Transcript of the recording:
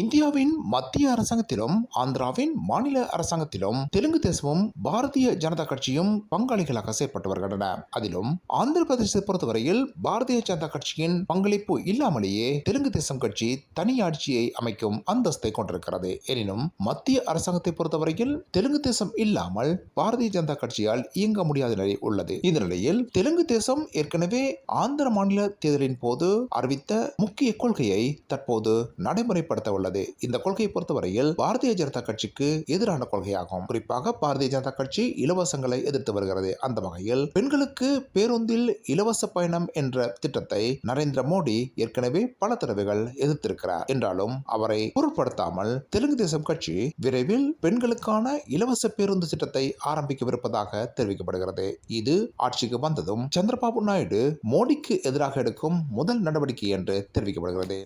இந்தியாவின் மத்திய அரசாங்கத்திலும் ஆந்திராவின் மாநில அரசாங்கத்திலும் தெலுங்கு தேசமும் பாரதிய ஜனதா கட்சியும் பங்காளிகளாக செயற்பட்டு வருகின்றன. அதிலும் ஆந்திர பிரதேசத்தை பொறுத்தவரையில் பாரதிய ஜனதா கட்சியின் பங்களிப்பு இல்லாமலேயே தெலுங்கு தேசம் கட்சி தனி ஆட்சியை அமைக்கும் அந்தஸ்தை கொண்டிருக்கிறது. எனினும் மத்திய அரசாங்கத்தை பொறுத்தவரையில் தெலுங்கு தேசம் இல்லாமல் பாரதிய ஜனதா கட்சியால் இயங்க முடியாத நிலை உள்ளது. இந்த நிலையில் தெலுங்கு தேசம் ஏற்கனவே ஆந்திர மாநில தேர்தலின் போது அறிவித்த முக்கிய கொள்கையை தற்போது நடைமுறைப்படுத்த உள்ளது. இந்த கொள்கையை பொறுத்தவரையில் பாரதிய ஜனதா கட்சிக்கு எதிரான கொள்கையாகும். குறிப்பாக பாரதிய ஜனதா கட்சி இலவசங்களை எதிர்த்து வருகிறது. அந்த வகையில் பெண்களுக்கு பேருந்தில் இலவச பயணம் என்ற திட்டத்தை நரேந்திர மோடி ஏற்கனவே பல தடவைகள் எதிர்த்திருக்கிறார். என்றாலும் அவரை பொருட்படுத்தாமல் தெலுங்கு தேசம் கட்சி விரைவில் பெண்களுக்கான இலவச பேருந்து திட்டத்தை ஆரம்பிக்கவிருப்பதாக தெரிவிக்கப்படுகிறது. இது ஆட்சிக்கு வந்ததும் சந்திரபாபு நாயுடு மோடிக்கு எதிராக எடுக்கும் முதல் நடவடிக்கை என்று தெரிவிக்கப்படுகிறது.